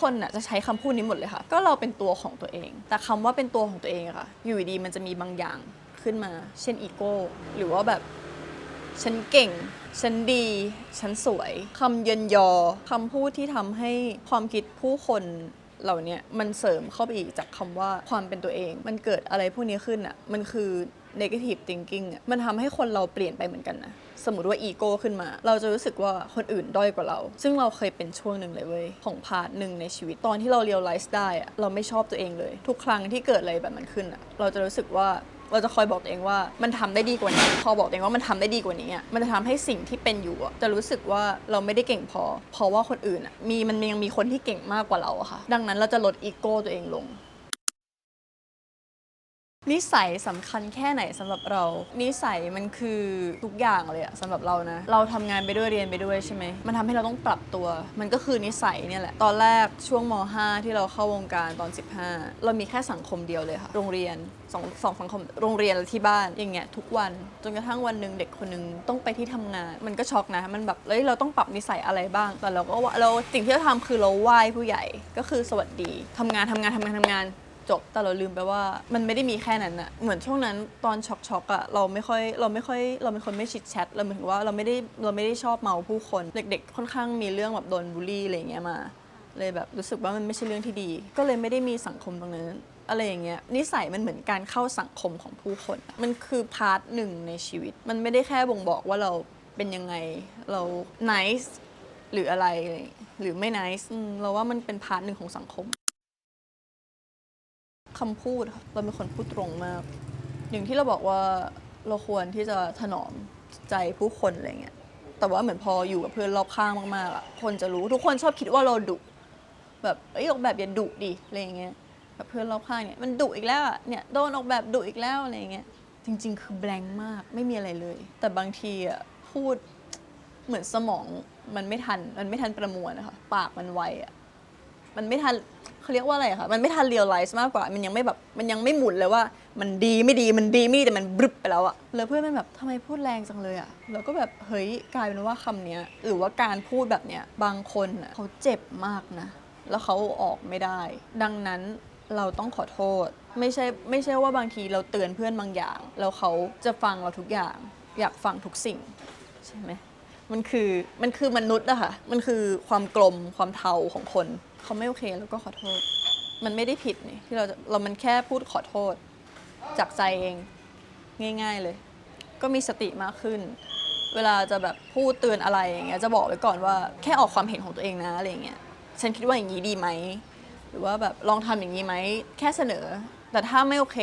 คนน่ะจะใช้คำพูดนี้หมดเลยค่ะ ก็เราเป็นตัวของตัวเอง แต่คำว่าเป็นตัวของตัวเองอะค่ะ อยู่ดีๆมันจะมีบางอย่างขึ้นมา เช่นอีโก้ หรือว่าแบบ ฉันเก่ง ฉันดี ฉันสวยคำเยินยอคำพูดที่ทำให้ความคิดผู้คนเหล่าเนี้ยมันเสริมเข้าไปอีกจากคำว่าความเป็นตัวเอง มันเกิดอะไรพวกนี้ขึ้นอะมันคือ negative thinking อะมันทำให้คนเราเปลี่ยนไปเหมือนกันนะ สมมติว่าอีโก้ขึ้นมา เราจะรู้สึกว่าคนอื่นด้อยกว่าเรา ซึ่งเราเคยเป็นช่วงหนึ่งเลยเว้ยของพาร์ทหนึ่งในชีวิตตอนที่เราเรียลไลซ์ได้อะเราไม่ชอบตัวเองเลย ทุกครั้งที่เกิดอะไรแบบนั้นขึ้นอะเราจะรู้สึกว่าเราจะคอยบอกตัวเองว่ามันทำได้ดีกว่านี้ พอบอกตัวเองว่ามันทำได้ดีกว่านี้อะมันจะทำให้สิ่งที่เป็นอยู่จะรู้สึกว่าเราไม่ได้เก่งพอ เพราะว่าคนอื่นอะมีมันยังมีคนที่เก่งมากกว่าเราอะค่ะ ดังนั้นเราจะลดอีโก้ตัวเองลง นิสัยสำคัญแค่ไหนสำหรับเรา นิสัยมันคือทุกอย่างเลยอะสำหรับเรานะ เราทำงานไปด้วยเรียนไปด้วยใช่ไหม มันทำให้เราต้องปรับตัว มันก็คือนิสัยเนี่ยแหละ ตอนแรกช่วงม 5 ที่เราเข้าวงการตอน 15 เรามีแค่สังคมเดียวเลยค่ะ โรงเรียนสองสองสังคมโรงเรียนและที่บ้านอย่างเงี้ยทุกวัน จนกระทั่งวันหนึ่งเด็กคนหนึ่งต้องไปที่ทำงาน มันก็ช็อกนะ มันแบบเอ้ยเราต้องปรับนิสัยอะไรบ้าง แต่เราก็ว่าเราสิ่งที่เราทำคือเราไหว้ผู้ใหญ่ก็คือสวัสดีทำงานทำงานทำงานทำงาน จบ แต่เราลืมไปว่ามันไม่ได้มีแค่นั้นอะเหมือนช่วงนั้นตอนช็อกช็อกๆอะเราไม่ค่อยเราไม่ค่อยเราเป็นคนไม่ชิดแชทเราเหมายถึงว่าเราไม่ได้เราไม่ได้ชอบเมาผู้คน เด็ก ๆ ค่อนข้างมีเรื่องแบบโดนบูลลี่อะไรอย่างเงี้ยมา เลยแบบรู้สึกว่ามันไม่ใช่เรื่องที่ดี ก็เลยไม่ได้มีสังคมตรงนั้นอะไรอย่างเงี้ยนิสัยมันเหมือนการเข้าสังคมของผู้คน มันคือพาร์ทหนึ่งในชีวิต มันไม่ได้แค่บ่งบอกว่าเราเป็นยังไงเรา nice หรืออะไรหรือไม่ nice อืมเราว่ามันเป็นพาร์ทหนึ่งของสังคม คำพูดเราเป็นคนพูดตรงมาก อย่างที่เราบอกว่าเราควรที่จะถนอมใจผู้คนอะไรเงี้ยแต่ว่าเหมือนพออยู่กับเพื่อนรอบข้างมากๆอะคนจะรู้ทุกคนชอบคิดว่าเราดุแบบเอ้ยออกแบบอย่าดุดิอะไรเงี้ยแบบเพื่อนรอบข้างเนี่ยมันดุอีกแล้วอะเนี่ยโดนออกแบบดุอีกแล้วอะไรเงี้ยจริง ๆ คือแบงค์มากไม่มีอะไรเลย แต่บางทีอะพูดเหมือนสมองมันไม่ทันมันไม่ทันประมวลนะคะปากมันไวอะ มันไม่ทันเขาเรียกว่าอะไรอะคะมันไม่ทันเรียลไลซ์มากกว่า มันยังไม่แบบมันยังไม่หมุนเลยว่า มันดีไม่ดีมันดีไม่ดีแต่มันบรึบไปแล้วอะแล้วเพื่อนมันแบบทำไมพูดแรงจังเลยอะแล้วก็แบบเฮ้ยกลายเป็นว่าคำเนี้ยหรือว่าการพูดแบบเนี้ยบางคนอะเขาเจ็บมากนะ แล้วเขาออกไม่ได้ ดังนั้นเราต้องขอโทษ ไม่ใช่ไม่ใช่ว่าบางทีเราเตือนเพื่อนบางอย่าง แล้วเขาจะฟังเราทุกอย่าง อยากฟังทุกสิ่งใช่ไหมมันคือมันคือมนุษย์อะค่ะมันคือความกลมความเทาของคน เขาไม่โอเคแล้วก็ขอโทษ มันไม่ได้ผิดนี่ที่เราจะเรามันแค่พูดขอโทษ จากใจเองง่าย ๆเลย ก็มีสติมากขึ้น เวลาจะแบบพูดเตือนอะไรอย่างเงี้ยจะบอกไว้ก่อนว่าแค่ออกความเห็นของตัวเองนะอะไรอย่างเงี้ยฉันคิดว่าอย่างนี้ดีไหมหรือว่าแบบลองทำอย่างนี้ไหมแค่เสนอ แต่ถ้าไม่โอเค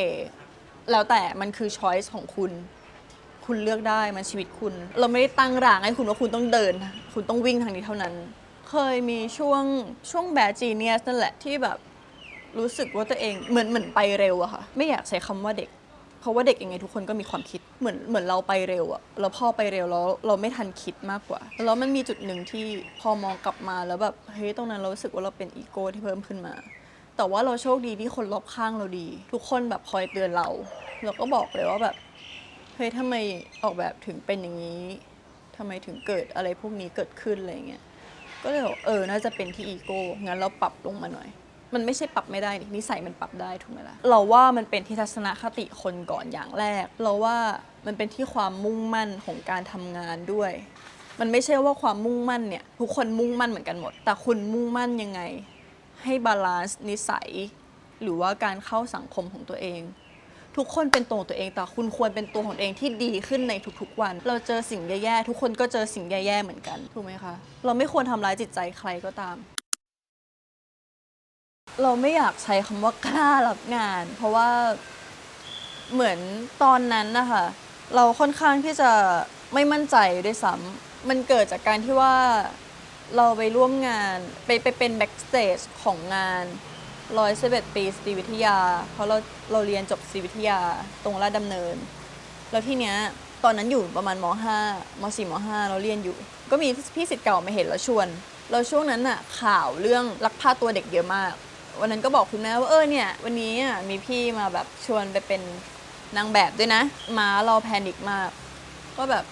แล้วแต่มันคือช้อยส์ของคุณ คุณเลือกได้มันชีวิตคุณ เราไม่ได้ตั้งรางให้คุณว่าคุณต้องเดิน คุณต้องวิ่งทางนี้เท่านั้น เคยมีช่วงช่วงแบจีเนียสนั่นแหละที่แบบรู้สึกว่าตัวเองเหมือนเหมือนไปเร็วอะค่ะ ไม่อยากใช้คำว่าเด็ก เพราะว่าเด็กยังไงทุกคนก็มีความคิดเหมือนเหมือนเราไปเร็วอะแล้วพอไปเร็วแล้วเราไม่ทันคิดมากกว่า แล้วมันมีจุดหนึ่งที่พอมองกลับมาแล้วแบบเฮ้ยตรงนั้นเรารู้สึกว่าเราเป็นอีโก้ที่เพิ่มขึ้นมา แต่ว่าเราโชคดีที่คนรอบข้างเราดี ทุกคนแบบคอยเตือนเราเราก็บอกเลยว่าแบบเฮ้ยทำไมออกแบบถึงเป็นอย่างนี้ทำไมถึงเกิดอะไรพวกนี้เกิดขึ้นอะไรเงี้ย ก็เลยบอกเออน่าจะเป็นที่อีโก้งั้นเราปรับลงมาหน่อย มันไม่ใช่ปรับไม่ได้นิสัยมันปรับได้ถูกไหมล่ะเราว่ามันเป็นที่ทัศนคติคนก่อนอย่างแรก เราว่ามันเป็นที่ความมุ่งมั่นของการทำงานด้วย มันไม่ใช่ว่าความมุ่งมั่นเนี่ยทุกคนมุ่งมั่นเหมือนกันหมด แต่คุณมุ่งมั่นยังไง ให้บาลานซ์นิสัย หรือว่าการเข้าสังคมของตัวเอง ทุกคนเป็นตัวของตัวเองแต่คุณควรเป็นตัวของตัวเองที่ดีขึ้นในทุกๆวัน เราเจอสิ่งแย่ๆทุกคนก็เจอสิ่งแย่ๆเหมือนกันถูกไหมคะเราไม่ควรทำร้ายจิตใจใครก็ตาม เราไม่อยากใช้คำว่ากล้ารับงาน เพราะว่าเหมือนตอนนั้นนะคะเราค่อนข้างที่จะไม่มั่นใจด้วยซ้ำมันเกิดจากการที่ว่าเราไปร่วมงานไปไปเป็นแบ็กสเตจของงาน ร้อยสิบเอ็ดปีสตรีวิทยา เพราะเราเราเรียนจบสตรีวิทยาตรงราชดำเนิน แล้วที่เนี้ยตอนนั้นอยู่ประมาณม .5 ม .4 ม .5 เราเรียนอยู่ ก็มีพี่สิทธิ์เก่ามาเห็นแล้วชวน เราช่วงนั้นน่ะข่าวเรื่องลักพาตัวเด็กเยอะมาก วันนั้นก็บอกคุณแม่ว่าเออเนี่ยวันนี้มีพี่มาแบบชวนไปเป็นนางแบบด้วยนะ มาเราแพนิคมากก็แบบ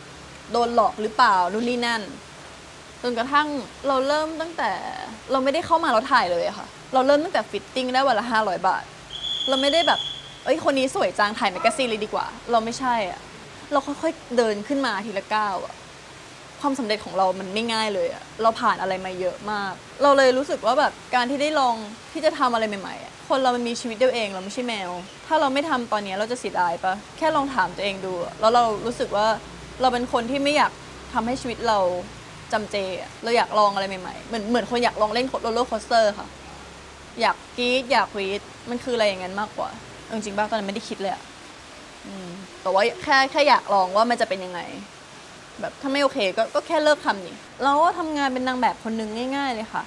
โดนหลอกหรือเปล่านู่นนี่นั่น จนกระทั่งเราเริ่มตั้งแต่เราไม่ได้เข้ามาเราถ่ายเลยอะค่ะ เราเริ่มตั้งแต่ฟิตติ้งได้วันละห้าร้อยบาท เราไม่ได้แบบเอ้ยคนนี้สวยจังถ่ายแมกกาซีนเลยดีกว่า เราไม่ใช่อะเราค่อยๆเดินขึ้นมาทีละก้าวอะความสำเร็จของเรามันไม่ง่ายเลยอะเราผ่านอะไรมาเยอะมาก เราเลยรู้สึกว่าแบบการที่ได้ลองที่จะทำอะไรใหม่ๆ คนเรามันมีชีวิตเดียวเองเราไม่ใช่แมว ถ้าเราไม่ทำตอนนี้เราจะเสียดายปะแค่ลองถามตัวเองดู แล้วเรารู้สึกว่าเราเป็นคนที่ไม่อยากทำให้ชีวิตเรา จำเจอะเราอยากลองอะไรใหม่ๆ เหมือนเหมือนคนอยากลองเล่นโรลเลอร์โคสเตอร์ค่ะ อยากกรีดอยากวีดมันคืออะไรอย่างนั้นมากกว่าเอาจริงๆบ้างตอนนั้นไม่ได้คิดเลยอะอืมแต่ว่าแค่แค่อยากลองว่ามันจะเป็นยังไง แบบถ้าไม่โอเคก็ก็แค่เลิกทำนี่เราก็ทำงานเป็นนางแบบคนหนึ่งง่าย ๆ เลยค่ะ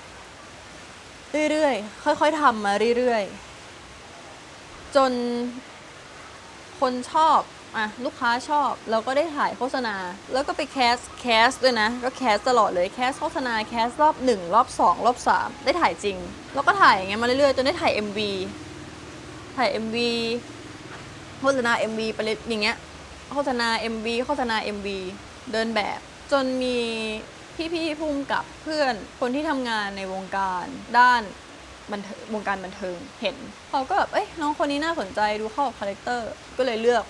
เรื่อยๆค่อยๆทำมาเรื่อยๆ จนคนชอบ อะลูกค้าชอบเราก็ได้ถ่ายโฆษณา แล้วก็ไปแคสแคสด้วยนะ ก็แคสตลอดเลยแคสโฆษณาแคสรอบหนึ่งรอบสองรอบสามได้ถ่ายจริง แล้วก็ถ่ายอย่างเงี้ยมาเรื่อยๆจนได้ถ่าย MV ถ่าย MV โฆษณา MV ไปเลยอย่างเงี้ยโฆษณา MV โฆษณา MV เดินแบบ จนมีพี่ๆภูมิกับเพื่อนคนที่ทำงานในวงการด้านบันวงการบันเทิงเห็นเขาก็แบบเอ้ยน้องคนนี้น่าสนใจดูเข้ากับคาแรคเตอร์ก็เลยเลือก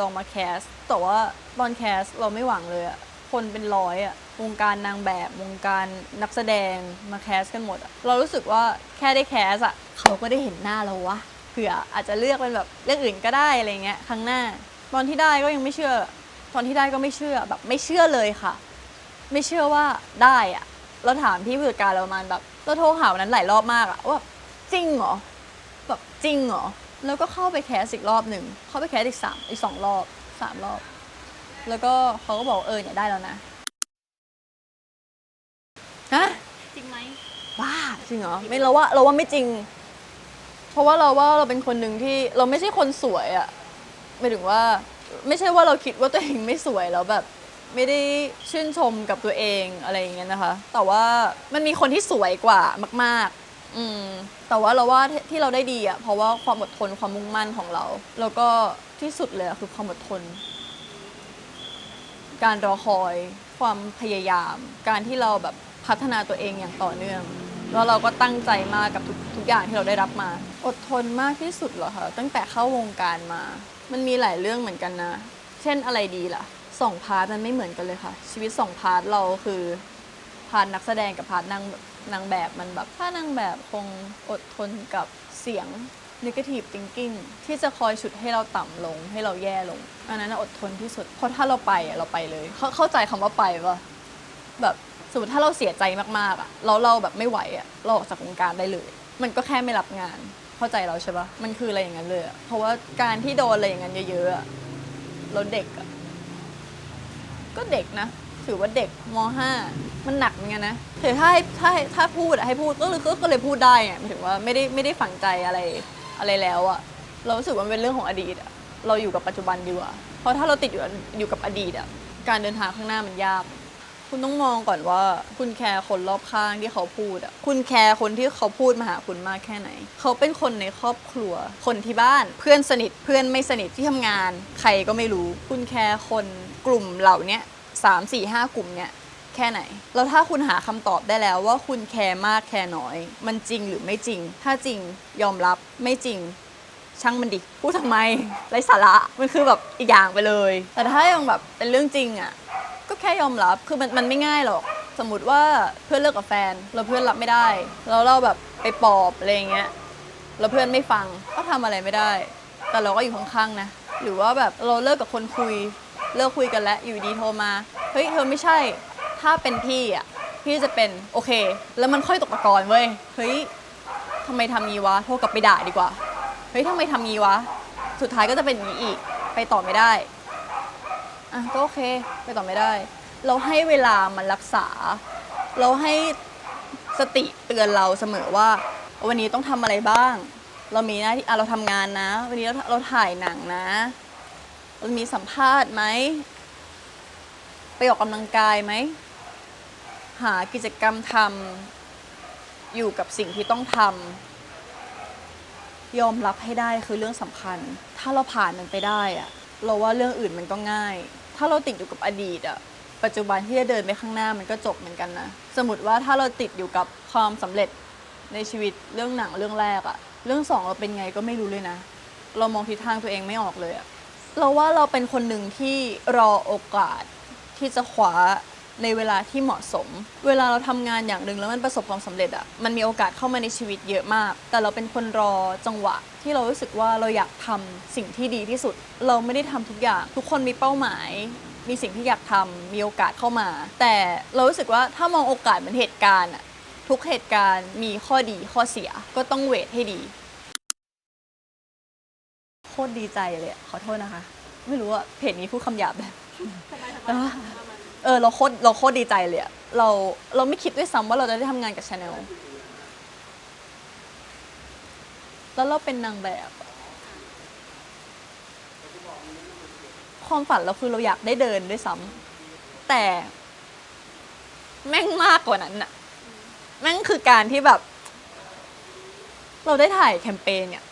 ลองมาแคสแต่ว่าตอนแคสเราไม่หวังเลยอะคนเป็นร้อยอะวงการนางแบบวงการนักแสดงมาแคสกันหมดอะเรารู้สึกว่าแค่ได้แคสอะเขาก็ได้เห็นหน้าเราวะเผื่ออาจจะเลือกเป็นแบบเรื่องอื่นก็ได้อะไรเงี้ยครั้งหน้า ตอนที่ได้ก็ยังไม่เชื่อ ตอนที่ได้ก็ไม่เชื่อแบบไม่เชื่อเลยค่ะ ไม่เชื่อว่าได้อะเราถามพี่ผู้จัดการเราประมาณแบบเราโทรหาวันนั้นหลายรอบมากอะว่าจริงเหรอแบบจริงเหรอ แล้วก็เข้าไปแคสอีกรอบหนึ่ง เข้าไปแคสอีกสามอีกสองรอบสามรอบ แล้วก็เขาก็บอกว่าเออเนี่ยได้แล้วนะ ฮะ จริงไหมบ้าจริงเหรอ ไม่เราว่าเราว่าไม่จริง เพราะว่าเราว่าเราเป็นคนหนึ่งที่เราไม่ใช่คนสวยอะหมายถึงว่า ไม่ใช่ว่าเราคิดว่าตัวเองไม่สวยแล้วแบบ ไม่ได้ชื่นชมกับตัวเองอะไรอย่างเงี้ยนะคะ แต่ว่ามันมีคนที่สวยกว่ามาก ๆ อืมแต่ว่าเราว่าที่เราได้ดีอะเพราะว่าความอดทนความมุ่งมั่นของเรา แล้วก็ที่สุดเลยอะคือความอดทน การรอคอย ความพยายาม การที่เราแบบพัฒนาตัวเองอย่างต่อเนื่อง แล้วเราก็ตั้งใจมากกับทุกทุกอย่างที่เราได้รับมา อดทนมากที่สุดเหรอคะตั้งแต่เข้าวงการมา มันมีหลายเรื่องเหมือนกันนะ เช่นอะไรดีล่ะสองพาร์ทมันไม่เหมือนกันเลยค่ะ ชีวิตสองพาร์ทเราคือพาร์ทนักแสดงกับพาร์ทนาง นางแบบมันแบบ ถ้านางแบบคงอดทนกับเสียง negative thinking ที่จะคอยฉุดให้เราต่ำลงให้เราแย่ลง อันนั้นอดทนที่สุด เพราะถ้าเราไปเราไปเลย เข้าเข้าใจคำว่าไปปะแบบสมมติถ้าเราเสียใจมากๆอะแล้วเราแบบไม่ไหวอะเราออกจากวงการได้เลย มันก็แค่ไม่รับงาน เข้าใจเราใช่ปะมันคืออะไรอย่างนั้นเลยเพราะว่าการที่โดนอะไรอย่างนั้นเยอะๆเราเด็กก็เด็กนะ ถือว่าเด็กม .5 มันหนักเหมือนกันนะแต่ถ้าให้ถ้าให้ถ้าพูดอะให้พูดก็เลยก็ก็เลยพูดได้ไงหมายถึงว่าไม่ได้ไม่ได้ฝังใจอะไรอะไรแล้วอะเรารู้สึกว่ามันเป็นเรื่องของอดีตอะเราอยู่กับปัจจุบันดีกว่า เพราะถ้าเราติดอยู่อยู่กับอดีตอะการเดินทางข้างหน้ามันยาก คุณต้องมองก่อนว่า คุณแคร์คนรอบข้างที่เขาพูดอะคุณแคร์คนที่เขาพูดมาหาคุณมากแค่ไหน เขาเป็นคนในครอบครัว คนที่บ้าน เพื่อนสนิท เพื่อนไม่สนิทที่ทำงาน ใครก็ไม่รู้ คุณแคร์คนกลุ่มเหล่าเนี้ย สามสี่ห้ากลุ่มเนี้ยแค่ไหน แล้วถ้าคุณหาคำตอบได้แล้วว่าคุณแคร์มากแคร์น้อย มันจริงหรือไม่จริง ถ้าจริงยอมรับไม่จริง ช่างมันดิพูดทำไมไร้สาระมันคือแบบอีกอย่างไปเลย แต่ถ้ายังแบบเป็นเรื่องจริงอะก็แค่ยอมรับคือมันมันไม่ง่ายหรอกสมมติว่าเพื่อนเลิกกับแฟนเราเพื่อนรับไม่ได้แล้วเราแบบไปปอบอะไรเงี้ยแล้วเพื่อนไม่ฟังก็ทำอะไรไม่ได้ แต่เราก็อยู่ข้างๆนะ หรือว่าแบบเราเลิกกับคนคุย เลิกคุยกันแล้วอยู่ดีโทรมา เฮ้ย เธอไม่ใช่ ถ้าเป็นพี่อะ พี่จะเป็นโอเค แล้วมันค่อยตกตะกอนเว้ย เฮ้ยทำไมทำงี้วะ โทรกลับไปด่าดีกว่า เฮ้ยทำไมทำงี้วะ สุดท้ายก็จะเป็นอย่างนี้อีก ไปต่อไม่ได้ อะก็โอเค ไปต่อไม่ได้ เราให้เวลามันรักษา เราให้สติเตือนเราเสมอว่า วันนี้ต้องทำอะไรบ้าง เรามีหน้าที่อะเราทำงานนะ วันนี้เราเราถ่ายหนังนะ มีสัมภาษณ์ไหม ไปออกกำลังกายไหม หากิจกรรมทำอยู่กับสิ่งที่ต้องทำยอมรับให้ได้คือเรื่องสำคัญ ถ้าเราผ่านมันไปได้อะเราว่าเรื่องอื่นมันก็ง่าย ถ้าเราติดอยู่กับอดีตอะปัจจุบันที่จะเดินไปข้างหน้ามันก็จบเหมือนกันนะ สมมติว่าถ้าเราติดอยู่กับความสำเร็จในชีวิตเรื่องหนังเรื่องแรกอะเรื่องสองเราเป็นไงก็ไม่รู้เลยนะ เรามองทิศทางตัวเองไม่ออกเลยอะ เราว่าเราเป็นคนหนึ่งที่รอโอกาสที่จะคว้าในเวลาที่เหมาะสม เวลาเราทำงานอย่างหนึ่งแล้วมันประสบความสำเร็จอะมันมีโอกาสเข้ามาในชีวิตเยอะมาก แต่เราเป็นคนรอจังหวะ ที่เรารู้สึกว่าเราอยากทำสิ่งที่ดีที่สุด เราไม่ได้ทำทุกอย่าง ทุกคนมีเป้าหมาย มีสิ่งที่อยากทำมีโอกาสเข้ามา แต่เรารู้สึกว่าถ้ามองโอกาสเหมือนเหตุการณ์อะทุกเหตุการณ์มีข้อดีข้อเสียก็ต้องเวทให้ดี โคตรดีใจเลยอะขอโทษนะคะ ไม่รู้ว่าเพจนี้พูดคำหยาบแบบแต่ว่าเออเราโคตรเราโคตรดีใจเลยอะเราเราไม่คิดด้วยซ้ำว่าเราจะได้ทำงานกับชาแนลแล้วเราเป็นนางแบบอะความฝันเราคือเราอยากได้เดินด้วยซ้ำแต่ แม่งมากกว่านั้นอะแม่งคือการที่แบบ เราได้ถ่ายแคมเปญเนี่ย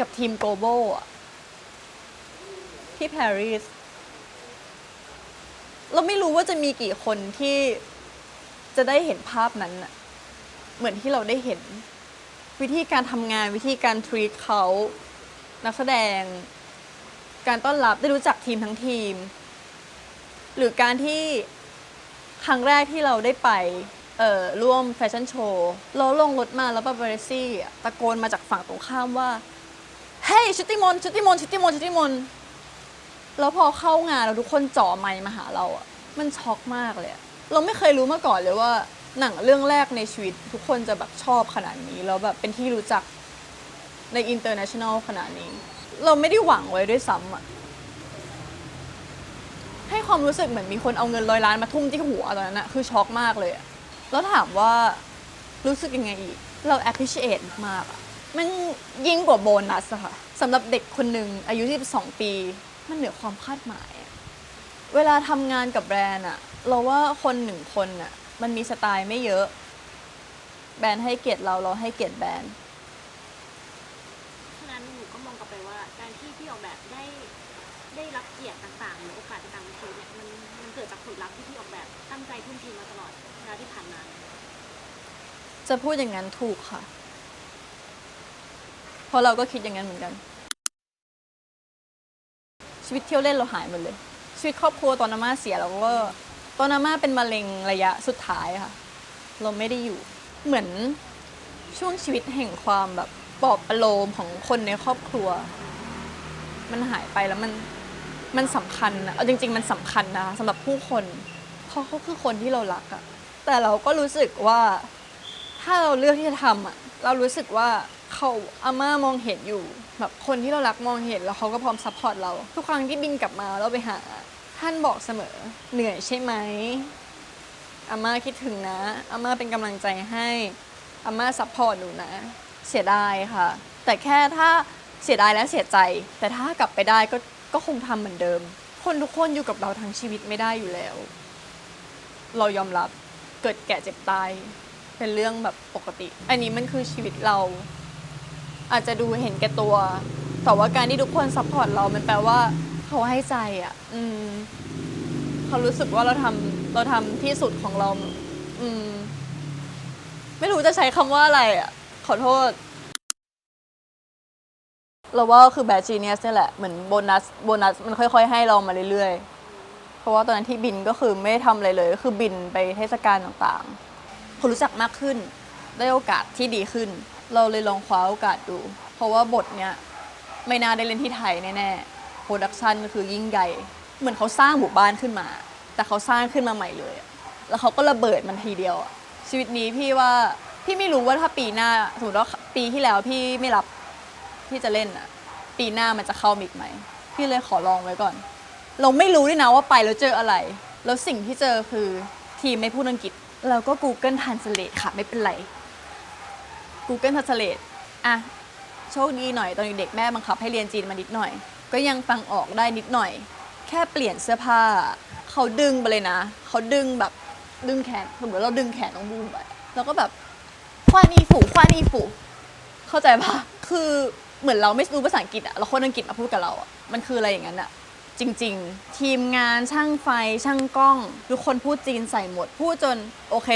กับทีม global อะที่ปารีสเราไม่รู้ว่าจะมีกี่คนที่จะได้เห็นภาพนั้น เหมือนที่เราได้เห็น วิธีการทำงานวิธีการทรีตเขา นักแสดง การต้อนรับได้รู้จักทีมทั้งทีม หรือการที่ครั้งแรกที่เราได้ไปร่วมแฟชั่นโชว์เราลงรถมาแล้วปาเบรซี่ตะโกนมาจากฝั่งตรงข้ามว่า เฮ้ยชุติมนชุติมนชุติมนชุติมนแล้วพอเข้างานแล้วทุกคนจ่อไมค์มาหาเราอะมันช็อกมากเลยอะเราไม่เคยรู้มาก่อนเลยว่า หนังเรื่องแรกในชีวิต ทุกคนจะแบบชอบขนาดนี้แล้วแบบเป็นที่รู้จักในอินเตอร์เนชั่นแนลขนาดนี้ เราไม่ได้หวังไว้ด้วยซ้ำอะให้ความรู้สึกเหมือนมีคนเอาเงินร้อยล้านมาทุ่มที่หัวตอนนั้นอะคือช็อกมากเลยอะแล้วถามว่ารู้สึกยังไงอีก เรา appreciate มากอะ มันยิ่งกว่าโบนัสอะค่ะสำหรับเด็กคนหนึ่งอายุ 22 ปี มันเหนือความคาดหมายอะเวลาทำงานกับแบรนด์อะเราว่าคนหนึ่งคนอะมันมีสไตล์ไม่เยอะ แบรนด์ให้เกียรติเราเราให้เกียรติแบรนด์ ฉะนั้นหนูก็มองกลับไปว่า การที่พี่ออกแบบได้ได้รับเกียรติต่างๆหรือโอกาสต่างๆในชีวิตเนี่ยมันมันเกิดจากผลลัพธ์ที่พี่ออกแบบตั้งใจทุ่มเทมาตลอดเวลาที่ผ่านมา จะพูดอย่างนั้นถูกค่ะ เพราะเราก็คิดอย่างนั้นเหมือนกัน ชีวิตเที่ยวเล่นเราหายหมดเลย ชีวิตครอบครัวตอนอาม่าเสียเราก็ตอนอาม่าเป็นมะเร็งระยะสุดท้ายค่ะ เราไม่ได้อยู่เหมือนช่วงชีวิตแห่งความแบบปลอบประโลมของคนในครอบครัว มันหายไปแล้วมันมันสำคัญนะเอาจริง ๆ มันสำคัญนะสำหรับผู้คน เพราะเขาคือคนที่เรารักอะแต่เราก็รู้สึกว่าถ้าเราเลือกที่จะทำอะเรารู้สึกว่า เขาอาม่ามองเห็นอยู่ แบบคนที่เรารักมองเห็นแล้วเขาก็พร้อมซัพพอร์ตเรา ทุกครั้งที่บินกลับมาเราไปหา ท่านบอกเสมอเหนื่อยใช่ไหมอาม่าคิดถึงนะอาม่าเป็นกำลังใจให้อาม่าซัพพอร์ตหนูนะ เสียดายค่ะ แต่แค่ถ้าเสียดายและเสียใจ แต่ถ้ากลับไปได้ก็ก็คงทำเหมือนเดิม คนทุกคนอยู่กับเราทั้งชีวิตไม่ได้อยู่แล้ว เรายอมรับเกิดแก่เจ็บตายเป็นเรื่องแบบปกติ อันนี้มันคือชีวิตเรา อาจจะดูเห็นแก่ตัว แต่ว่าการที่ทุกคนซัพพอร์ตเรา มันแปลว่าเขาให้ใจอะ อืมเขารู้สึกว่าเราทำเราทำที่สุดของเรา อืม ไม่รู้จะใช้คำว่าอะไรอะ ขอโทษ เราว่าคือแบ d จีเนียสนี่ยแหละ เหมือนโบนัส โบนัสมันค่อย ๆ ให้เรามาเรื่อยๆ เพราะว่าตอนนั้นที่บินก็คือไม่ได้ทำอะไรเลย คือบินไปเทศกาลต่างๆคนรู้จักมากขึ้น ได้โอกาสที่ดีขึ้น เราเลยลองคว้าโอกาสดู เพราะว่าบทเนี้ยไม่น่าได้เล่นที่ไทยแน่ๆ โปรดักชันคือยิ่งใหญ่ เหมือนเขาสร้างหมู่บ้านขึ้นมา แต่เขาสร้างขึ้นมาใหม่เลยอะแล้วเขาก็ระเบิดมันทีเดียวอะชีวิตนี้พี่ว่าพี่ไม่รู้ว่าถ้าปีหน้าสมมติว่าปีที่แล้วพี่ไม่รับที่จะเล่นอะปีหน้ามันจะเข้ามิกไหม พี่เลยขอลองไว้ก่อน เราไม่รู้ด้วยนะว่าไปแล้วเจออะไร แล้วสิ่งที่เจอคือทีมไม่พูดอังกฤษ เราก็ Google Translate ค่ะไม่เป็นไร Google Translate อะโชคดีหน่อยตอนเด็กๆแม่บังคับให้เรียนจีนมานิดหน่อย ก็ยังฟังออกได้นิดหน่อย แค่เปลี่ยนเสื้อผ้า เขาดึงไปเลยนะเขาดึงแบบดึงแขนสมมติเราดึงแขนน้องบูมไปแล้วก็แบบควานีฝูควานีฝูเข้าใจปะคือเหมือนเราไม่รู้ภาษาอังกฤษอะแล้วคนอังกฤษมาพูดกับเราอะมันคืออะไรอย่างนั้นอะ จริง ๆ ทีมงานช่างไฟช่างกล้อง ทุกคนพูดจีนใส่หมด พูดจนโอเค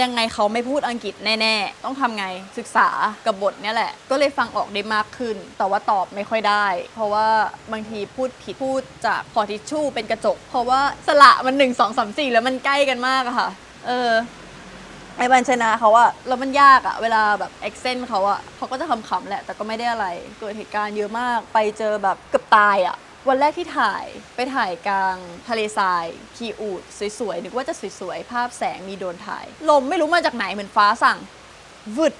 ยังไงเขาไม่พูดอังกฤษแน่ ๆ ต้องทำไงศึกษากับบทเนี่ยแหละ ก็เลยฟังออกได้มากขึ้น แต่ว่าตอบไม่ค่อยได้ เพราะว่าบางทีพูดผิดพูดจากพอทิชชู่เป็นกระจก เพราะว่าสระมันหนึ่งสองสามสี่แล้วมันใกล้กันมากอะค่ะ เออไอ้บัญชนะเขาอะแล้วมันยากอะเวลาแบบเอ็กเซนเขาอะเขาก็จะขำๆแหละ แต่ก็ไม่ได้อะไร เกิดเหตุการณ์เยอะมาก ไปเจอแบบเกือบตายอะ วันแรกที่ถ่ายไปถ่ายกลางทะเลทรายคีอูดสวยๆนึกว่าจะสวยๆภาพแสงมีโดนถ่าย ลมไม่รู้มาจากไหนเหมือนฟ้าสั่งวึด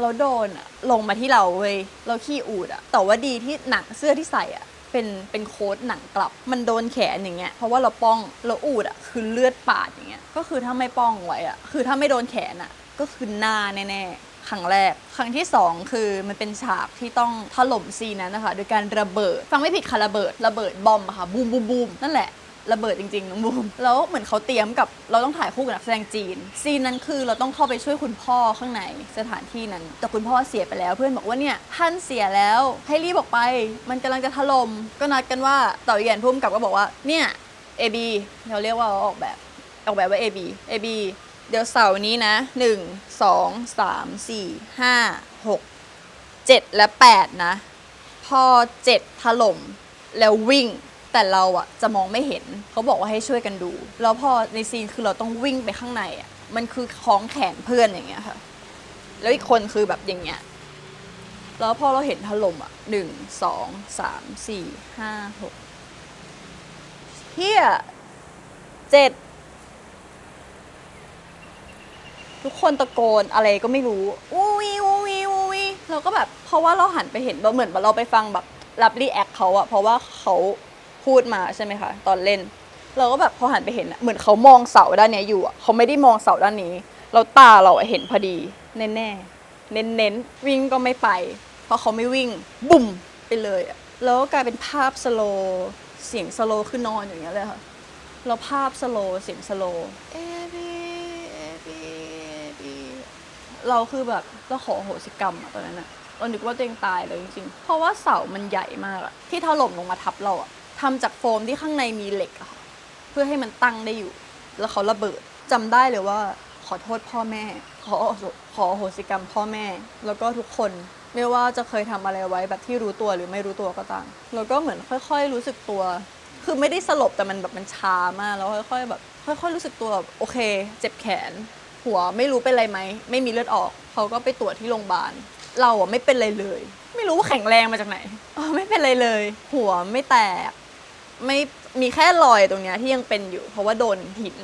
เราโดนอะลงมาที่เราเว้ยเราขี้อูดอะแต่ว่าดีที่หนังเสื้อที่ใส่อะเป็นเป็นโค้ทหนังกลับ มันโดนแขนอย่างเงี้ยเพราะว่าเราป้องเราอูดอะคือเลือดปาดอย่างเงี้ยก็คือถ้าไม่ป้องไว้อะคือถ้าไม่โดนแขนอะก็คือหน้าแน่ๆ ครั้งแรก ครั้งที่สองคือมันเป็นฉากที่ต้องถล่มซีนนั้นนะคะโดยการระเบิด ฟังไม่ผิดค่ะระเบิด ระเบิดบอมอะค่ะบูมบูมบูมนั่นแหละระเบิดจริงๆน้องบูม แล้วเหมือนเขาเตรียมกับเราต้องถ่ายคู่กับนักแสดงจีน ซีนนั้นคือเราต้องเข้าไปช่วยคุณพ่อข้างในสถานที่นั้น แต่คุณพ่อเสียไปแล้ว เพื่อนบอกว่าเนี่ยท่านเสียแล้วให้รีบออกไป มันกำลังจะถล่มก็นัดกันว่าเต่าเหยียนพุ่มกับก็บอกว่าเนี่ย AB เราเรียกว่าออกแบบออกแบบว่า AB AB เดี๋ยวเสาร์นี้นะ1 2 3 4 5 6 7และ8นะ พอเจ็ดถล่มแล้ววิ่งแต่เราอะจะมองไม่เห็นเขาบอกว่าให้ช่วยกันดู แล้วพอในซีนคือเราต้องวิ่งไปข้างในอะมันคือคล้องแขนเพื่อนอย่างเงี้ยค่ะ แล้วอีกคนคือแบบอย่างเงี้ยแล้วพอเราเห็นถล่มอะหนึ่งสองสามสี่ห้าหกเฮียเจ็ด ทุกคนตะโกนอะไรก็ไม่รู้อู้วีอู้วีอู้วีเราก็แบบเพราะว่าเราหันไปเห็นเราเหมือนเราไปฟังแบบรับรีแอคเขาอะเพราะว่าเขาพูดมาใช่ไหมคะ ตอนเล่น เราก็แบบพอหันไปเห็นอะเหมือนเขามองเสาด้านนี้อยู่อะเขาไม่ได้มองเสาด้านนี้ เราตาเราเห็นพอดีแน่แน่เน้นเน้นวิ่งก็ไม่ไป เพราะเขาไม่วิ่ง บุ่มไปเลยแล้วก็กลายเป็นภาพสโลเสียงสโลคือนอนอย่างเงี้ยเลยค่ะแล้วภาพสโลเสียงสโลเอ เราคือแบบเราขอโหสิกรรมอะตอนนั้นอะเรานึกว่าตัวเองตายเลยจริงๆ เพราะว่าเสามันใหญ่มากอะที่ถล่มลงมาทับเราอะทำจากโฟมที่ข้างในมีเหล็กอะค่ะเพื่อให้มันตั้งได้อยู่ แล้วเขาระเบิดจำได้เลยว่าขอโทษพ่อแม่ ขอขออโหสิกรรมพ่อแม่ แล้วก็ทุกคน ไม่ว่าจะเคยทำอะไรไว้แบบที่รู้ตัวหรือไม่รู้ตัวก็ตามแล้วก็เหมือนค่อยๆ รู้สึกตัว คือไม่ได้สลบแต่มันแบบมันชามากแล้วค่อยๆแบบค่อย ๆ รู้สึกตัวแบบโอเค เจ็บแขน หัวไม่รู้เป็นอะไรไหมไม่มีเลือดออกเขาก็ไปตรวจที่โรงพยาบาลเราอะไม่เป็นอะไรเลย ไม่รู้ว่าแข็งแรงมาจากไหนออไม่เป็นอะไรเลย หัวไม่แตก ไม่มีแค่รอยตรงเนี้ยที่ยังเป็นอยู่ เพราะว่าโดนหิน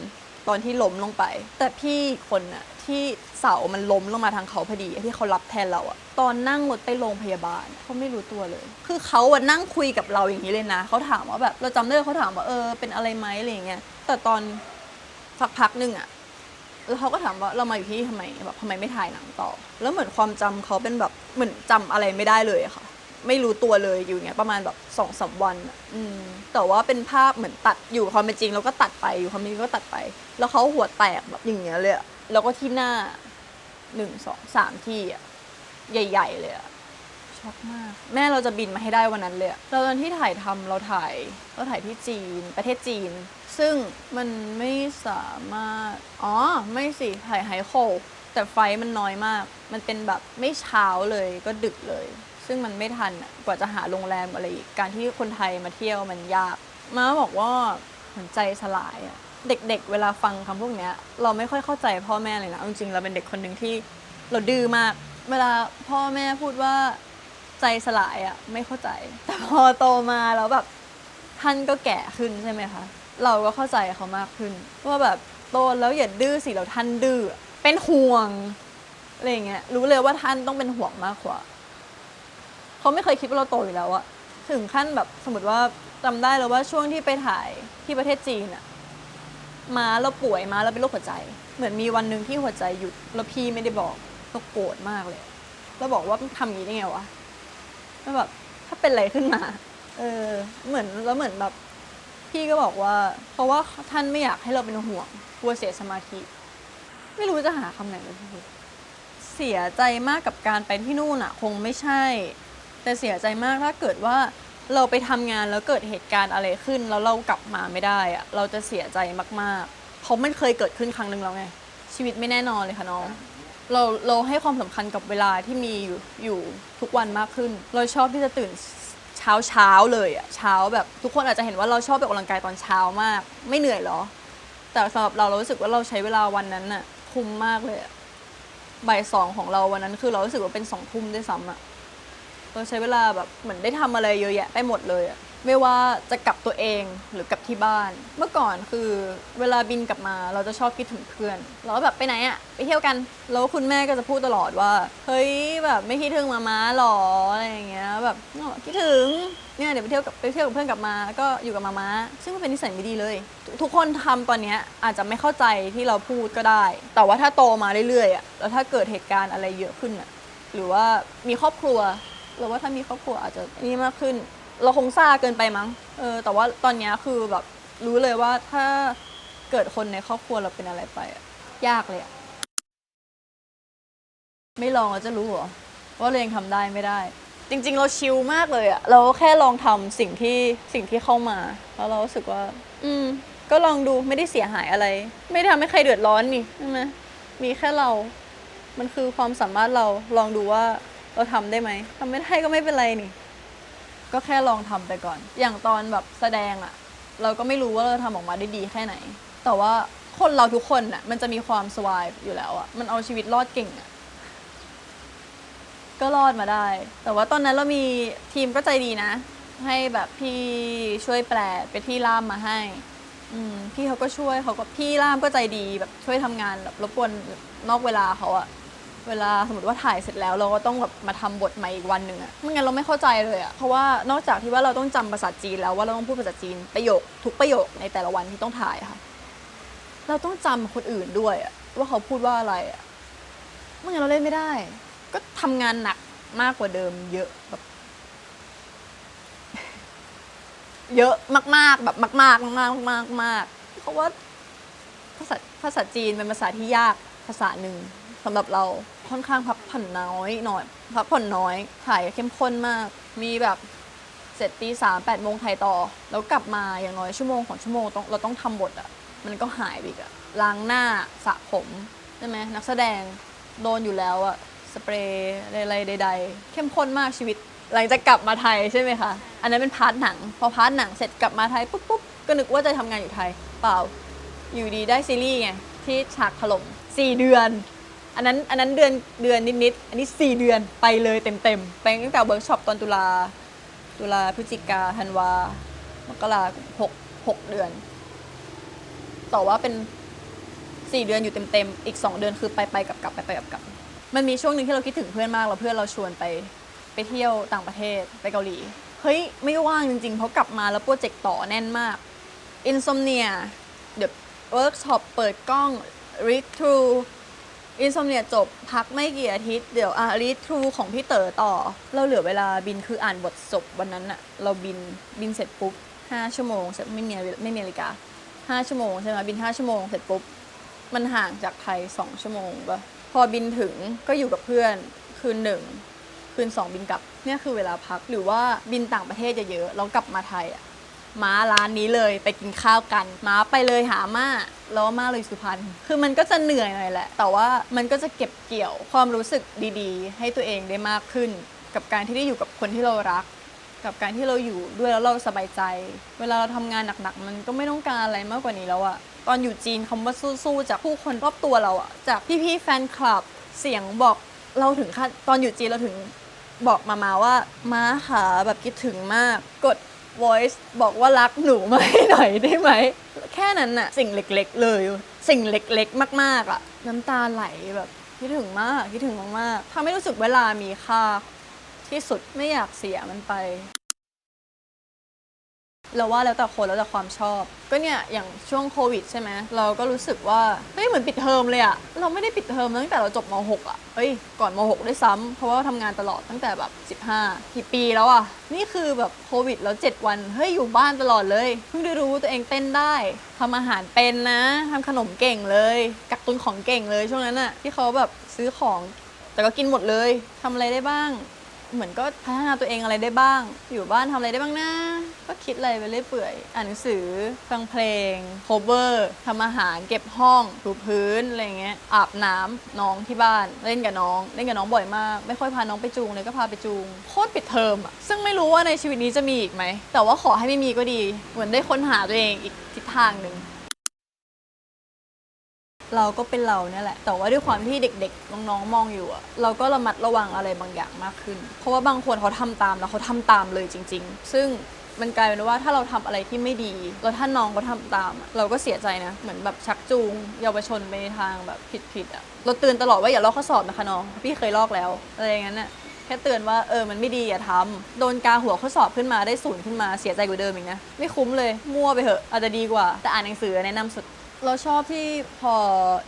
ตอนที่ล้มลงไป แต่พี่คนน่ะที่เสามันล้มลงมาทางเขาพอดีที่เขารับแทนเราอะตอนนั่งรถไปโรงพยาบาลเขาไม่รู้ตัวเลย คือเขาอะนั่งคุยกับเราอย่างนี้เลยนะเขาถามว่าแบบเราจำได้เขาถามว่าเออเป็นอะไรไหมอะไรอย่างเงี้ยแต่ตอนสักพักหนึ่งอะ แล้วเขาก็ถามว่าเรามาอยู่ที่ทำไมแบบทำไมไม่ถ่ายหนังต่อ แล้วเหมือนความจำเขาเป็นแบบเหมือนจำอะไรไม่ได้เลยค่ะ ไม่รู้ตัวเลยอยู่อย่างเงี้ยประมาณแบบสองสามวันอืมแต่ว่าเป็นภาพเหมือนตัดอยู่ความเป็นจริง แล้วก็ตัดไปอยู่ความเป็นจริงก็ตัดไป แล้วเขาหัวแตกแบบอย่างเงี้ยเลยแล้วก็ที่หน้าหนึ่งสองสามที่อะใหญ่ ๆ เลยอะ ช็อกมาก แม่เราจะบินมาให้ได้วันนั้นเลยอะเราตอนที่ถ่ายทำเราถ่ายเราถ่ายที่จีน ประเทศจีน ซึ่งมันไม่สามารถ อ๋อ ไม่สิ ถ่ายไฮโคลแต่ไฟล์มันน้อยมาก มันเป็นแบบไม่เช้าเลยก็ดึกเลย ซึ่งมันไม่ทันอะกว่าจะหาโรงแรมอะไรอีก การที่คนไทยมาเที่ยวมันยาก มาบอกว่าหัวใจสลายอะเด็กๆ เวลาฟังคำพวกเนี้ย เราไม่ค่อยเข้าใจพ่อแม่เลยนะเอาจริงๆเราเป็นเด็กคนหนึ่งที่เราดื้อมาก เวลาพ่อแม่พูดว่า ใจสลายอะไม่เข้าใจ แต่พอโตมาแล้วแบบท่านก็แก่ขึ้นใช่ไหมคะเราก็เข้าใจเขามากขึ้น ว่าแบบโตแล้วอย่าดื้อสิเราท่านดื้อเป็นห่วงอะไรเงี้ยรู้เลยว่าท่านต้องเป็นห่วงมากกว่า เขาไม่เคยคิดว่าเราโตอยู่แล้วอะถึงขั้นแบบสมมติว่าจำได้แล้วว่าช่วงที่ไปถ่ายที่ประเทศจีนอะมาเราป่วยมาเราเป็นโรคหัวใจ เหมือนมีวันหนึ่งที่หัวใจหยุดแล้วพี่ไม่ได้บอกก็โกรธมากเลยแล้วบอกว่าทำอย่างนี้ได้ไงวะ แล้วแบบถ้าเป็นอะไรขึ้นมา เออ เหมือนแล้วเหมือนแบบ พี่ก็บอกว่า เพราะว่าท่านไม่อยากให้เราเป็นห่วงกลัวเสียสมาธิ ไม่รู้จะหาคำไหนมาพูดเสียใจมากกับการไปที่นู่นอะคงไม่ใช่ แต่เสียใจมากถ้าเกิดว่าเราไปทำงานแล้วเกิดเหตุการณ์อะไรขึ้น แล้วเรากลับมาไม่ได้อะเราจะเสียใจมากๆ เพราะมันเคยเกิดขึ้นครั้งหนึ่งแล้วไง ชีวิตไม่แน่นอนเลยค่ะน้อง เราเราให้ความสำคัญกับเวลาที่มีอยู่อยู่ทุกวันมากขึ้น เราชอบที่จะตื่นเช้าเช้าเลยอะเช้าแบบทุกคนอาจจะเห็นว่าเราชอบไปออกกำลังกายตอนเช้ามาก ไม่เหนื่อยเหรอ แต่สำหรับเราเรารู้สึกว่าเราใช้เวลาวันนั้นน่ะคุ้มมากเลยอะบ่ายสองของเราวันนั้นคือเรารู้สึกว่าเป็นสองทุ่มด้วยซ้ำอะเราใช้เวลาแบบเหมือนได้ทำอะไรเยอะแยะไปหมดเลยอะ ไม่ว่าจะกลับตัวเองหรือกลับที่บ้าน เมื่อก่อนคือเวลาบินกลับมาเราจะชอบคิดถึงเพื่อนเราก็แบบไปไหนอะไปเที่ยวกัน แล้วคุณแม่ก็จะพูดตลอดว่า เฮ้ยแบบไม่คิดถึงมาม้าหรออะไรอย่างเงี้ยแบบคิดถึงเนี่ยเดี๋ยวไปเที่ยวกับไปเที่ยวกับเพื่อนกลับมาก็อยู่กับมาม้า ซึ่งมันเป็นนิสัยไม่ดีเลย ทุกคนทำตอนเนี้ยอาจจะไม่เข้าใจที่เราพูดก็ได้ แต่ว่าถ้าโตมาเรื่อยๆอะแล้วถ้าเกิดเหตุการณ์อะไรเยอะขึ้นอะหรือว่ามีครอบครัวหรือว่าถ้ามีครอบครัวอาจจะนี่มากขึ้น เราคงซ่าเกินไปมั้ง เออ แต่ว่าตอนเนี้ยคือแบบรู้เลยว่าถ้าเกิดคนในครอบครัวเราเป็นอะไรไปอะยากเลยอะไม่ลองเราจะรู้เหรอว่าเรายังทำได้ไม่ได้ จริง ๆ เราชิลมากเลยอะเราแค่ลองทำสิ่งที่สิ่งที่เข้ามา แล้วเรารู้สึกว่า อืม ก็ลองดูไม่ได้เสียหายอะไร ไม่ได้ทำให้ใครเดือดร้อนนี่ใช่ไหมมีแค่เรา มันคือความสามารถเราลองดูว่าเราทำได้ไหมทำไม่ได้ก็ไม่เป็นไรนี่ ก็แค่ลองทำไปก่อน อย่างตอนแบบแสดงอะเราก็ไม่รู้ว่าเราทำออกมาได้ดีแค่ไหน แต่ว่าคนเราทุกคนอะมันจะมีความสวายอยู่แล้วอะมันเอาชีวิตรอดเก่งอะก็รอดมาได้ แต่ว่าตอนนั้นเรามีทีมก็ใจดีนะ ให้แบบพี่ช่วยแปลเป็นพี่ล่ามมาให้อืมพี่เขาก็ช่วยเขาก็พี่ล่ามก็ใจดีแบบช่วยทำงานแบบรบกวนนอกเวลาเขาอะ เวลาสมมติว่าถ่ายเสร็จแล้วเราก็ต้องแบบมาทำบทใหม่อีกวันหนึ่งอะไม่งั้นเราไม่เข้าใจเลยอะเพราะว่านอกจากที่ว่าเราต้องจำภาษาจีนแล้วว่าเราต้องพูดภาษาจีนประโยคทุกประโยคในแต่ละวันที่ต้องถ่ายค่ะ เราต้องจำคนอื่นด้วยอะว่าเขาพูดว่าอะไรอะไม่งั้นเราเล่นไม่ได้ ก็ทำงานหนักมากกว่าเดิม เยอะแบบ เยอะมาก ๆ แบบมาก ๆ มากๆมากๆมากเพราะว่าภาษาภาษาจีนเป็นภาษาที่ยากภาษาหนึ่งสำหรับเรา ค่อนข้างพักผ่อนน้อยหน่อยพักผ่อนน้อยถ่ายเข้มข้นมาก มีแบบเสร็จตีสามแปดโมงถ่ายต่อ แล้วกลับมาอย่างน้อยชั่วโมงของชั่วโมงต้องเราต้องทำบทอะมันก็หายไปอะล้างหน้าสระผมใช่ไหมนักแสดงโดนอยู่แล้วอะสเปรย์อะไรใด ๆ เข้มข้นมากชีวิต หลังจากกลับมาไทยใช่ไหมคะ อันนั้นเป็นพาร์ทหนัง พอพาร์ทหนังเสร็จกลับมาไทยปุ๊บปุ๊บก็นึกว่าจะทำงานอยู่ไทย เปล่า อยู่ดีได้ซีรีส์ไงที่ฉากถล่ม4เดือน อันนั้นอันนั้นเดือนเดือนนิดๆอันนี้ 4 เดือนไปเลยเต็มๆไปตั้งแต่เวิร์กช็อปตอนตุลาตุลาพฤศจิกาธันวามกราหกหกเดือน ต่อว่าเป็น 4 เดือนอยู่เต็มๆอีก 2 เดือนคือไปไปกลับกลับไปไปกลับกลับมันมีช่วงหนึ่งที่เราคิดถึงเพื่อนมากแล้วเพื่อนเราชวนไปไปเที่ยวต่างประเทศไปเกาหลีเฮ้ยไม่ว่างจริงๆเพราะกลับมาแล้วโปรเจกต์ต่อแน่นมาก Insomnia เดี๋ยวเวิร์กช็อปเปิดกล้องรีทู read through Insomnia จบพักไม่กี่อาทิตย์ เดี๋ยวอะ read through ของพี่เต๋อต่อ เราเหลือเวลาบินคืออ่านบทจบวันนั้นอะเราบินบินเสร็จปุ๊บ5ชั่วโมงเสร็จไม่มีไม่มีนาฬิกา5ชั่วโมงใช่ไหมบิน5ชั่วโมงเสร็จปุ๊บมันห่างจากไทย2ชั่วโมงปะพอบินถึงก็อยู่กับเพื่อนคืนหนึ่งคืนสองบินกลับเนี่ยคือเวลาพักหรือว่าบินต่างประเทศเยอะๆแล้วกลับมาไทยอะ ม้าร้านนี้เลยไปกินข้าวกัน ม้าไปเลยหาม่าแล้วมาเลยสุพรรณ คือมันก็จะเหนื่อยหน่อยแหละ แต่ว่ามันก็จะเก็บเกี่ยวความรู้สึกดีๆ ให้ตัวเองได้มากขึ้น กับการที่ได้อยู่กับคนที่เรารัก กับการที่เราอยู่ด้วยแล้วเราสบายใจ เวลาเราทำงานหนักๆ มันก็ไม่ต้องการอะไรมากกว่านี้แล้วอะตอนอยู่จีนคำว่าสู้ๆ จากผู้คนรอบตัวเราอะจากพี่ๆ แฟนคลับ เสียงบอกเราถึงขั้นตอนอยู่จีนเราถึงบอกมามาว่าม้าขาแบบคิดถึงมาก กด voice บอกว่ารักหนูมาให้หน่อยได้ไหม แค่นั้นน่ะ สิ่งเล็กๆ เลย สิ่งเล็กๆ มากๆอะน้ำตาไหลแบบคิดถึงมากคิดถึงมากๆทำให้รู้สึกเวลามีค่าที่สุดไม่อยากเสียมันไป เราว่าแล้วแต่คนแล้วแต่ความชอบ ก็เนี่ยอย่างช่วงโควิดใช่ไหมเราก็รู้สึกว่าเฮ้ยเหมือนปิดเทอมเลยอะเราไม่ได้ปิดเทอมตั้งแต่เราจบม .6 อะเฮ้ยก่อนม .6 ด้วยซ้ำเพราะว่าทำงานตลอดตั้งแต่แบบ 15กี่ปีแล้วอะนี่คือแบบโควิดแล้ว 7 วันเฮ้ยอยู่บ้านตลอดเลยเพิ่งได้รู้ตัวเองเต้นได้ทำอาหารเป็นนะทำขนมเก่งเลย กักตุนของเก่งเลยช่วงนั้นอะที่เขาแบบซื้อของแต่ก็กินหมดเลยทำอะไรได้บ้าง เหมือนก็พัฒนาตัวเองอะไรได้บ้าง อยู่บ้านทำอะไรได้บ้างนะ ก็คิดอะไรไปเรื่อยเปื่อย อ่านหนังสือ ฟังเพลง โคเวอร์ทำอาหาร เก็บห้องถูพื้นอะไรเงี้ย อาบน้ำน้องที่บ้าน เล่นกับน้อง เล่นกับน้องบ่อยมาก ไม่ค่อยพาน้องไปจูงเลยก็พาไปจูง โคตรปิดเทอมอะซึ่งไม่รู้ว่าในชีวิตนี้จะมีอีกไหม แต่ว่าขอให้ไม่มีก็ดี เหมือนได้ค้นหาตัวเองอีกทิศทางหนึ่ง เราก็เป็นเราเนี่ยแหละ แต่ว่าด้วยความที่เด็กๆ น้องๆ มองอยู่อะเราก็ระมัดระวังอะไรบางอย่างมากขึ้น เพราะว่าบางคนเขาทำตามแล้วเขาทำตามเลยจริง ๆ ซึ่งมันกลายเป็นว่าถ้าเราทำอะไรที่ไม่ดี แล้วถ้าน้องเขาทำตามอะเราก็เสียใจนะ เหมือนแบบชักจูง เยาวชนไปในทางแบบผิดๆอะเราเตือนตลอดว่าอย่าลอกข้อสอบนะคะน้อง พี่เคยลอกแล้วอะไรอย่างนั้นน่ะแค่เตือนว่าเออมันไม่ดีอย่าทำโดนกาหัวข้อสอบขึ้นมาได้ศูนย์ขึ้นมาเสียใจกว่าเดิมอีกนะ ไม่คุ้มเลยมั่วไปเถอะอาจจะดีกว่า แต่อ่านหนังสือแนะนำสุด เราชอบที่พอ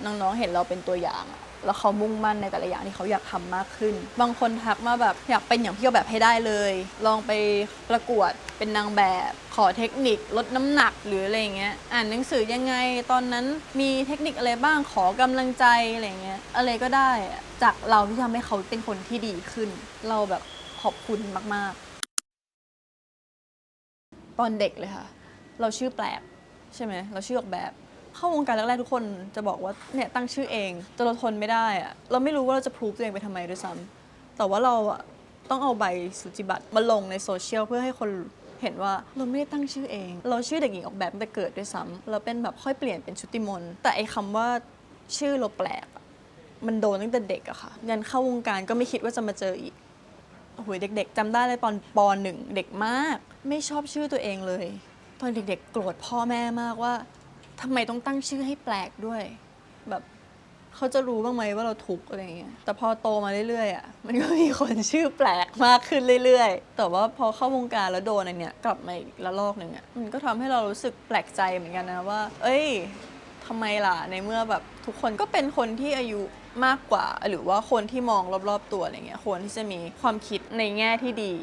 น้องๆ เห็นเราเป็นตัวอย่างอะแล้วเขามุ่งมั่นในแต่ละอย่างที่เขาอยากทำมากขึ้น บางคนทักมาแบบอยากเป็นอย่างพี่เอาแบบให้ได้เลย ลองไปประกวดเป็นนางแบบ ขอเทคนิคลดน้ำหนักหรืออะไรอย่างเงี้ย อ่านหนังสือยังไง ตอนนั้นมีเทคนิคอะไรบ้าง ขอกำลังใจอะไรอย่างเงี้ย อะไรก็ได้อะจากเราที่ทำให้เขาเป็นคนที่ดีขึ้น เราแบบขอบคุณมาก ๆ ตอนเด็กเลยค่ะ เราชื่อแปลกใช่ไหม เราชื่อออกแบบ เข้าวงการแรกๆทุกคนจะบอกว่าเนี่ยตั้งชื่อเองจนเราทนไม่ได้อะเราไม่รู้ว่าเราจะพรูฟตัวเองไปทำไมด้วยซ้ำแต่ว่าเราอะต้องเอาใบสุจิบัตรมาลงในโซเชียลเพื่อให้คนเห็นว่าเราไม่ได้ตั้งชื่อเอง เราชื่อเด็กหญิงออกแบบตั้งแต่เกิดด้วยซ้ำเราเป็นแบบค่อยเปลี่ยนเป็นชุติมน แต่ไอ้คำว่าชื่อเราแปลกอะมันโดนตั้งแต่เด็กอะค่ะยันเข้าวงการก็ไม่คิดว่าจะมาเจออีก โอ้โหเด็กๆจำได้เลยตอนปหนึ่งเด็กมาก ไม่ชอบชื่อตัวเองเลย ตอนเด็กๆ โกรธพ่อแม่มากว่า ทำไมต้องตั้งชื่อให้แปลกด้วย แบบเขาจะรู้บ้างไหมว่าเราทุกข์อะไรเงี้ย แต่พอโตมาเรื่อยๆอะ มันก็มีคนชื่อแปลกมากขึ้นเรื่อยๆ แต่ว่าพอเข้าวงการแล้วโดนอันเนี้ยกลับมาอีกละลอกหนึ่งอะ มันก็ทำให้เรารู้สึกแปลกใจเหมือนกันนะว่า เอ้ยทำไมล่ะ ในเมื่อแบบทุกคนก็เป็นคนที่อายุมากกว่า หรือว่าคนที่มองรอบๆตัวอะไรเงี้ย ควรที่จะมีความคิดในแง่ที่ดี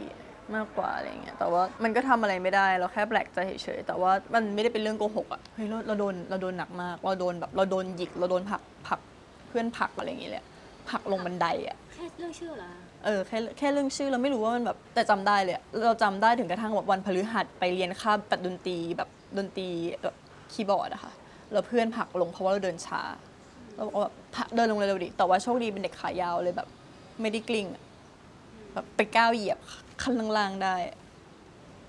มากกว่าอะไรเงี้ย แต่ว่ามันก็ทำอะไรไม่ได้ เราแค่แปลกใจเฉยๆ แต่ว่ามันไม่ได้เป็นเรื่องโกหกอะเฮ้ยเราเราโดนเราโดนหนักมาก เราโดนแบบเราโดนหยิก เราโดนผลักผลักเพื่อนผลักอะไรอย่างเงี้ยเลยอะผลักลงบันไดอะแค่เรื่องชื่อเหรอเออแค่แค่เรื่องชื่อเราไม่รู้ว่ามันแบบแต่จำได้เลยอะเราจำได้ถึงกระทั่งแบบวันพฤหัสไปเรียนคาบตัดดนตรีแบบดนตรีแบบคีย์บอร์ดอะค่ะแล้วเพื่อนผลักลงเพราะว่าเราเดินช้าเราบอกว่าแบบผลักเดินลงเร็วๆดิแต่ว่าโชคดีเป็นเด็กขายาวเลยแบบ ไม่ได้กลิ้งอะแบบไปก้าวเหยียบ ขั้นล่างๆได้อะ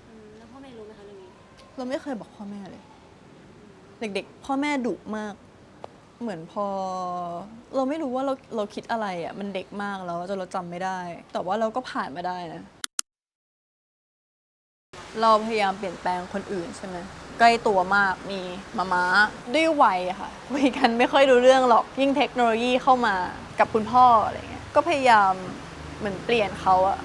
อืมแล้วพ่อแม่รู้ไหมคะเรื่องนี้ เราไม่เคยบอกพ่อแม่เลย เด็กๆ พ่อแม่ดุมาก เหมือนพอ เราไม่รู้ว่าเราเราคิดอะไรอะ มันเด็กมากแล้วจนเราจำไม่ได้ แต่ว่าเราก็ผ่านมาได้นะ เราพยายามเปลี่ยนแปลงคนอื่นใช่ไหมใกล้ตัวมากมีมาม้าด้วยวัยอะค่ะคุยกันไม่ค่อยรู้เรื่องหรอกยิ่งเทคโนโลยีเข้ามากับคุณพ่ออะไรเงี้ยก็พยายามเหมือนเปลี่ยนเขาอะ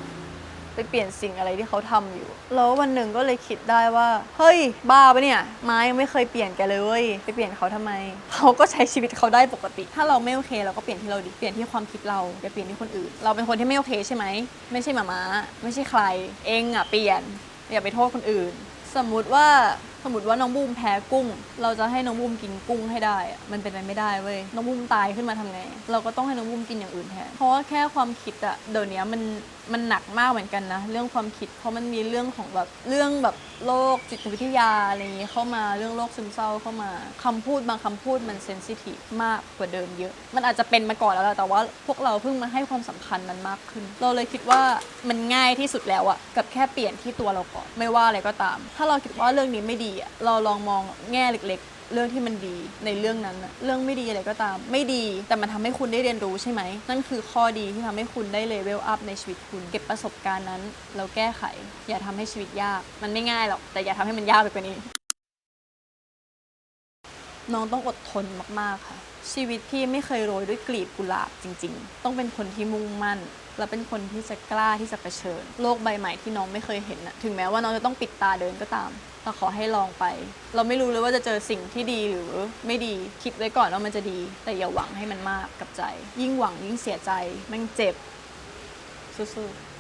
ไปเปลี่ยนสิ่งอะไรที่เขาทำอยู่ แล้ววันหนึ่งก็เลยคิดได้ว่า เฮ้ย บ้าปะเนี่ย ไม้ยังไม่เคยเปลี่ยนแกเลย ไปเปลี่ยนเขาทำไม เขาก็ใช้ชีวิตเขาได้ปกติ ถ้าเราไม่โอเคเราก็เปลี่ยนที่เราดิ เปลี่ยนที่ความคิดเรา อย่าเปลี่ยนที่คนอื่น เราเป็นคนที่ไม่โอเคใช่ไหม ไม่ใช่หมาม้า ไม่ใช่ใคร เองอะเปลี่ยน อย่าไปโทษคนอื่น สมมุติว่า สมมติว่าน้องบูมแพ้กุ้ง เราจะให้น้องบูมกินกุ้งให้ได้อะมันเป็นไปไม่ได้เว้ย น้องบูมตายขึ้นมาทำไง เราก็ต้องให้น้องบูมกินอย่างอื่นแทน เพราะว่าแค่ความคิดอะเดี๋ยวนี้มันมันหนักมากเหมือนกันนะ เรื่องความคิด เพราะมันมีเรื่องของแบบเรื่องแบบโรคจิตวิทยาอะไรอย่างงี้เข้ามาเรื่องโรคซึมเศร้าเข้ามาคำพูดบางคำพูดมันเซนซิทีฟมากกว่าเดิมเยอะ มันอาจจะเป็นมาก่อนแล้วแหละแต่ว่าพวกเราเพิ่งมาให้ความสำคัญมันมากขึ้น เราเลยคิดว่ามันง่ายที่สุดแล้วอะกับแค่เปลี่ยนที่ตัวเราก่อนไม่ว่าอะไรก็ตาม ถ้าเราคิดว่าเรื่องนี้ไม่ดีเราลองมองแง่เล็กๆ เรื่องที่มันดีในเรื่องนั้นอะเรื่องไม่ดีอะไรก็ตาม ไม่ดี แต่มันทำให้คุณได้เรียนรู้ใช่ไหม นั่นคือข้อดีที่ทำให้คุณได้เลเวลอัพในชีวิตคุณ เก็บประสบการณ์นั้นแล้วแก้ไข อย่าทำให้ชีวิตยาก มันไม่ง่ายหรอก แต่อย่าทำให้มันยากไปกว่านี้ น้องต้องอดทนมากๆค่ะ ชีวิตพี่ไม่เคยโรยด้วยกลีบกุหลาบจริง ๆ ต้องเป็นคนที่มุ่งมั่นและเป็นคนที่จะกล้าที่จะเผชิญ โลกใบใหม่ที่น้องไม่เคยเห็นนะถึงแม้ว่าน้องจะต้องปิดตาเดินก็ตาม เราขอให้ลองไป เราไม่รู้เลยว่าจะเจอสิ่งที่ดีหรือไม่ดีคิดไว้ก่อนว่ามันจะดี แต่อย่าหวังให้มันมากกับใจ ยิ่งหวังยิ่งเสียใจมันเจ็บสู้ๆ